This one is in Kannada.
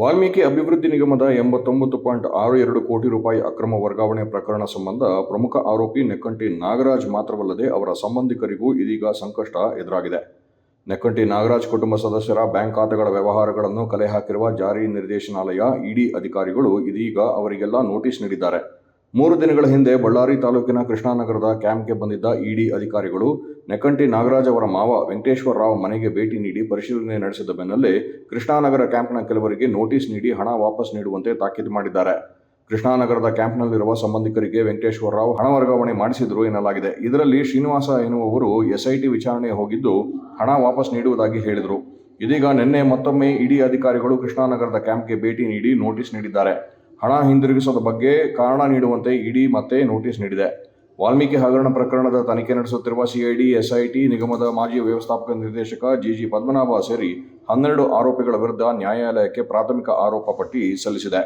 ವಾಲ್ಮೀಕಿ ಅಭಿವೃದ್ಧಿ ನಿಗಮದ ಎಂಬತ್ತೊಂಬತ್ತು ಪಾಯಿಂಟ್ ಆರು ಎರಡು ಕೋಟಿ ರೂಪಾಯಿ ಅಕ್ರಮ ವರ್ಗಾವಣೆ ಪ್ರಕರಣ ಸಂಬಂಧ ಪ್ರಮುಖ ಆರೋಪಿ ನೆಕ್ಕಂಟಿ ನಾಗರಾಜ್ ಮಾತ್ರವಲ್ಲದೆ ಅವರ ಸಂಬಂಧಿಕರಿಗೂ ಇದೀಗ ಸಂಕಷ್ಟ ಎದುರಾಗಿದೆ. ನೆಕ್ಕಂಟಿ ನಾಗರಾಜ್ ಕುಟುಂಬ ಸದಸ್ಯರ ಬ್ಯಾಂಕ್ ಖಾತೆಗಳ ವ್ಯವಹಾರಗಳನ್ನು ಕಲೆ ಹಾಕಿರುವ ಜಾರಿ ನಿರ್ದೇಶನಾಲಯ ಇಡಿ ಅಧಿಕಾರಿಗಳು ಇದೀಗ ಅವರಿಗೆಲ್ಲ ನೋಟಿಸ್ ನೀಡಿದ್ದಾರೆ. ಮೂರು ದಿನಗಳ ಹಿಂದೆ ಬಳ್ಳಾರಿ ತಾಲೂಕಿನ ಕೃಷ್ಣಾನಗರದ ಕ್ಯಾಂಪ್ಗೆ ಬಂದಿದ್ದ ಇಡಿ ಅಧಿಕಾರಿಗಳು ನೆಕಂಟಿ ನಾಗರಾಜ್ ಅವರ ಮಾವ ವೆಂಕಟೇಶ್ವರ ರಾವ್ ಮನೆಗೆ ಭೇಟಿ ನೀಡಿ ಪರಿಶೀಲನೆ ನಡೆಸಿದ ಬೆನ್ನಲ್ಲೇ ಕೃಷ್ಣಾನಗರ ಕ್ಯಾಂಪ್ನ ಕೆಲವರಿಗೆ ನೋಟಿಸ್ ನೀಡಿ ಹಣ ವಾಪಸ್ ನೀಡುವಂತೆ ತಾಕೀತು ಮಾಡಿದ್ದಾರೆ. ಕೃಷ್ಣಾನಗರದ ಕ್ಯಾಂಪ್ನಲ್ಲಿರುವ ಸಂಬಂಧಿಕರಿಗೆ ವೆಂಕಟೇಶ್ವರ ರಾವ್ ಹಣ ವರ್ಗಾವಣೆ ಮಾಡಿಸಿದ್ರು ಎನ್ನಲಾಗಿದೆ. ಇದರಲ್ಲಿ ಶ್ರೀನಿವಾಸ ಎನ್ನುವವರು ಎಸ್ಐಟಿ ವಿಚಾರಣೆ ಹೋಗಿದ್ದು ಹಣ ವಾಪಸ್ ನೀಡುವುದಾಗಿ ಹೇಳಿದರು. ಇದೀಗ ನಿನ್ನೆ ಮತ್ತೊಮ್ಮೆ ಇಡಿ ಅಧಿಕಾರಿಗಳು ಕೃಷ್ಣಾನಗರದ ಕ್ಯಾಂಪ್ಗೆ ಭೇಟಿ ನೀಡಿ ನೋಟಿಸ್ ನೀಡಿದ್ದಾರೆ. ಹಣ ಹಿಂದಿರುಗಿಸೋದ ಬಗ್ಗೆ ಕಾರಣ ನೀಡುವಂತೆ ಇಡಿ ಮತ್ತೆ ನೋಟಿಸ್ ನೀಡಿದೆ. ವಾಲ್ಮೀಕಿ ಹಗರಣ ಪ್ರಕರಣದ ತನಿಖೆ ನಡೆಸುತ್ತಿರುವ ಸಿಐಡಿ ಎಸ್ಐಟಿ ನಿಗಮದ ಮಾಜಿ ವ್ಯವಸ್ಥಾಪಕ ನಿರ್ದೇಶಕ ಜಿಜಿ ಪದ್ಮನಾಭ ಸೇರಿ ಹನ್ನೆರಡು ಆರೋಪಿಗಳ ವಿರುದ್ಧ ನ್ಯಾಯಾಲಯಕ್ಕೆ ಪ್ರಾಥಮಿಕ ಆರೋಪ ಪಟ್ಟಿ ಸಲ್ಲಿಸಿದೆ.